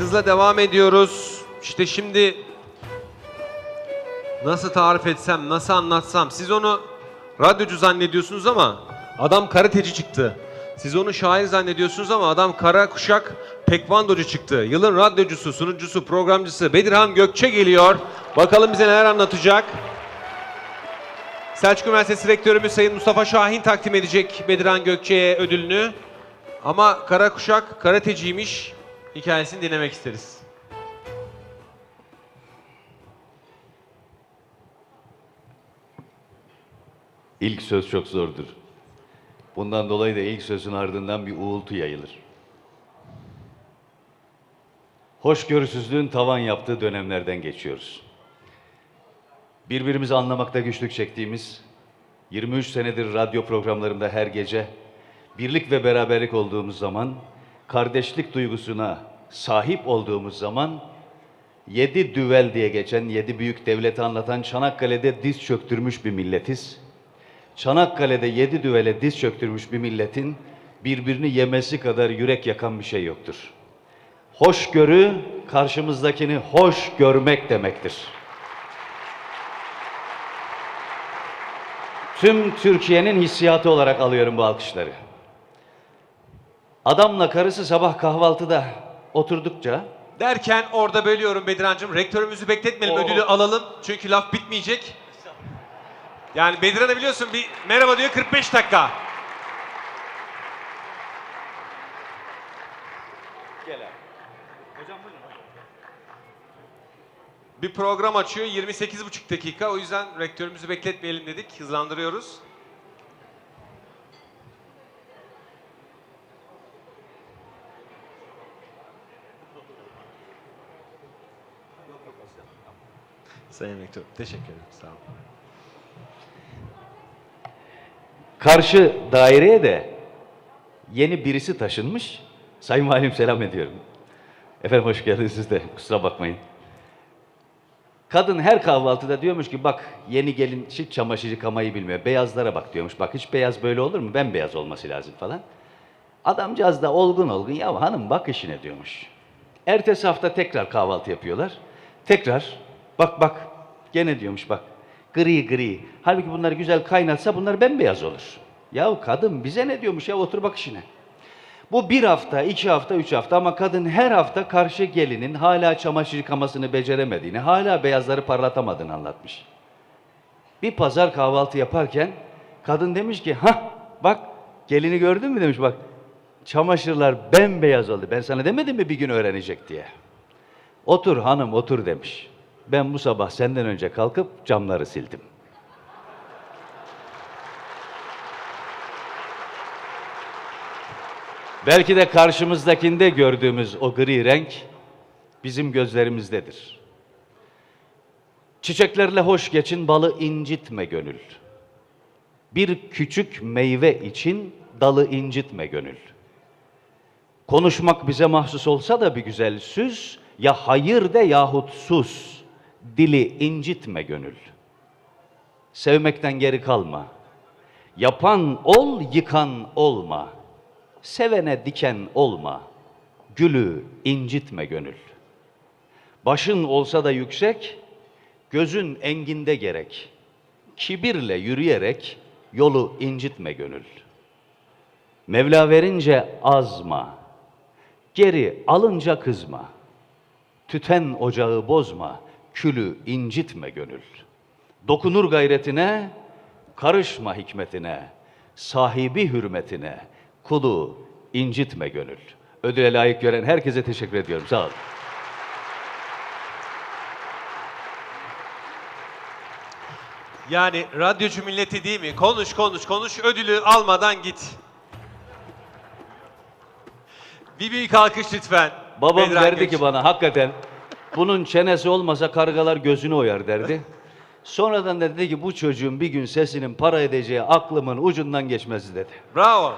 Hızla devam ediyoruz. İşte şimdi nasıl tarif etsem, nasıl anlatsam. Siz onu radyocu zannediyorsunuz ama adam karateci çıktı. Siz onu şair zannediyorsunuz ama adam kara kuşak pekvandocu çıktı. Yılın radyocusu, sunucusu, programcısı Bedirhan Gökçe geliyor. Bakalım bize neler anlatacak. Selçuk Üniversitesi Rektörümüz Sayın Mustafa Şahin takdim edecek Bedirhan Gökçe'ye ödülünü. Ama kara kuşak karateciymiş. Hikayesini dinlemek isteriz. İlk söz çok zordur. Bundan dolayı da ilk sözün ardından bir uğultu yayılır. Hoşgörüsüzlüğün tavan yaptığı dönemlerden geçiyoruz. Birbirimizi anlamakta güçlük çektiğimiz, 23 senedir radyo programlarımda her gece birlik ve beraberlik olduğumuz zaman, kardeşlik duygusuna sahip olduğumuz zaman Yedi düvel diye geçen, yedi büyük devleti anlatan Çanakkale'de diz çöktürmüş bir milletiz. Çanakkale'de yedi düvele diz çöktürmüş bir milletin birbirini yemesi kadar yürek yakan bir şey yoktur. Hoşgörü karşımızdakini hoş görmek demektir. Tüm Türkiye'nin hissiyatı olarak alıyorum bu alkışları. Adamla karısı sabah kahvaltıda oturdukça Derken orada bölüyorum Bedirhan'cığım. Rektörümüzü bekletmeyelim, Oo. ödülü alalım. Çünkü laf bitmeyecek. Yani Bedirhan'ı biliyorsun bir merhaba diyor 45 dakika. Bir program açıyor 28,5 dakika. O yüzden rektörümüzü bekletmeyelim dedik. Hızlandırıyoruz. Sayın Rektör, teşekkür ederim. Sağ olun. Karşı daireye de yeni birisi taşınmış. Sayın Valim selam ediyorum. Efendim hoş geldiniz siz de kusura bakmayın. Kadın her kahvaltıda diyormuş ki bak yeni gelin hiç çamaşır yıkamayı bilmiyor. Beyazlara bak diyormuş. Bak hiç beyaz böyle olur mu? Ben beyaz olması lazım falan. Adamcağız da olgun olgun ya hanım bak işine diyormuş. Ertesi hafta tekrar kahvaltı yapıyorlar. Tekrar bak bak gene diyormuş bak gri gri. Halbuki bunları güzel kaynatsa bunlar bembeyaz olur. Yahu kadın bize ne diyormuş ya otur bak işine. Bu bir hafta, iki hafta, üç hafta ama kadın her hafta karşı gelinin hala çamaşır yıkamasını beceremediğini, hala beyazları parlatamadığını anlatmış. Bir pazar kahvaltı yaparken kadın demiş ki ha bak gelini gördün mü demiş bak çamaşırlar bembeyaz oldu. Ben sana demedim mi bir gün öğrenecek diye. Otur hanım otur demiş. Ben bu sabah senden önce kalkıp camları sildim. Belki de karşımızdakinde gördüğümüz o gri renk bizim gözlerimizdedir. Çiçeklerle hoş geçin balı incitme gönül. Bir küçük meyve için dalı incitme gönül. Konuşmak bize mahsus olsa da bir güzel süz, ya hayır de yahut sus, dili incitme gönül. Sevmekten geri kalma. Yapan ol, yıkan olma. Sevene diken olma. Gülü incitme gönül. Başın olsa da yüksek, gözün enginde gerek. Kibirle yürüyerek yolu incitme gönül. Mevla verince azma, geri alınca kızma. Tüten ocağı bozma, külü incitme gönül. Dokunur gayretine, karışma hikmetine, sahibi hürmetine, kulu incitme gönül. Ödüle layık gören herkese teşekkür ediyorum. Sağ olun. Yani radyocu milleti değil mi? Konuş konuş konuş ödülü almadan git. Bir büyük alkış lütfen. Babam Bedirhan derdi Gökçe. ki bana hakikaten bunun çenesi olmasa kargalar gözünü oyar derdi. Sonradan da dedi ki bu çocuğun bir gün sesinin para edeceği aklımın ucundan geçmez dedi. Bravo.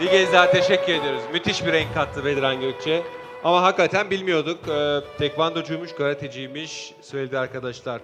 bir kez daha teşekkür ediyoruz. Müthiş bir renk kattı Bedirhan Gökçe. Ama hakikaten bilmiyorduk. Ee, tekvandocuymuş, karateciymiş söyledi arkadaşlar.